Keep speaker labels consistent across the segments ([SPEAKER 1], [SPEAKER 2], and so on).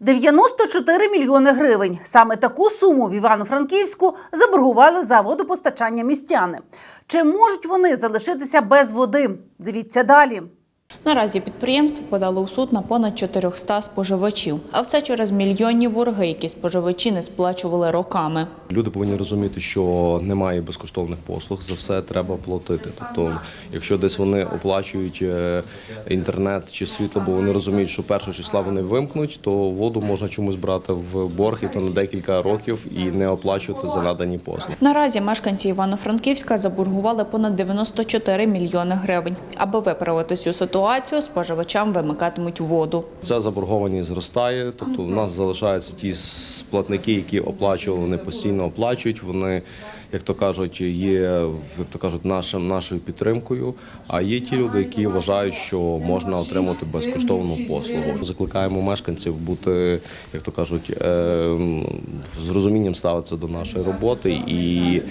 [SPEAKER 1] 94 мільйони гривень. Саме таку суму в Івано-Франківську заборгували за водопостачання містяни. Чи можуть вони залишитися без води? Дивіться далі.
[SPEAKER 2] Наразі підприємство подало у суд на понад 400 споживачів. А все через мільйонні борги, які споживачі не сплачували роками.
[SPEAKER 3] Люди повинні розуміти, що немає безкоштовних послуг, за все треба платити. Тобто, якщо десь вони оплачують е, інтернет чи світло, бо вони розуміють, що першого числа вони вимкнуть, то воду можна чомусь брати в борг і то на декілька років і не оплачувати за надані послуги.
[SPEAKER 2] Наразі мешканці Івано-Франківська заборгували понад 94 мільйони гривень. Аби виправити цю ситуацію, споживачам вимикатимуть воду.
[SPEAKER 3] Ця заборгованість зростає, тобто в нас залишаються ті платники, які оплачували, вони постійно оплачують. Вони, як то кажуть, є як то кажуть, нашим нашою підтримкою. А є ті люди, які вважають, що можна отримати безкоштовну послугу. Закликаємо мешканців бути, як то кажуть, е, з розумінням ставитися до нашої роботи і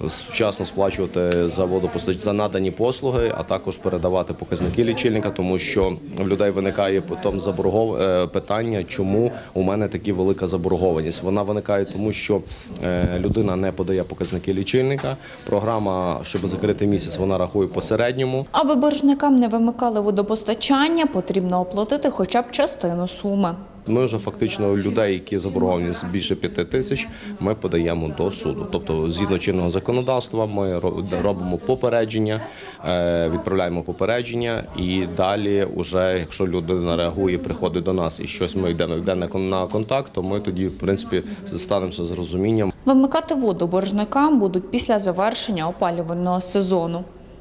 [SPEAKER 3] вчасно сплачувати за водопостач за надані послуги, а також передавати показники лічильника, тому що в людей виникає потім заборгов е, питання, чому у мене така велика заборгованість. Вона виникає тому, що е, людина не подає показники лічильника. Програма, щоб закрити місяць, вона рахує по середньому.
[SPEAKER 2] Аби боржникам не вимикали водопостачання, потрібно оплатити хоча б частину суми.
[SPEAKER 3] Ми вже фактично людей, які заборгованість більше п'яти тисяч, ми подаємо до суду. Тобто, згідно чинного законодавства, ми робимо попередження, е, відправляємо попередження, і далі, уже якщо людина реагує, приходить до нас і щось ми йдемо йде на кон- на контакт, то ми тоді, в принципі, станемося з розумінням.
[SPEAKER 2] Вимикати воду боржникам будуть після завершення опалювального сезону.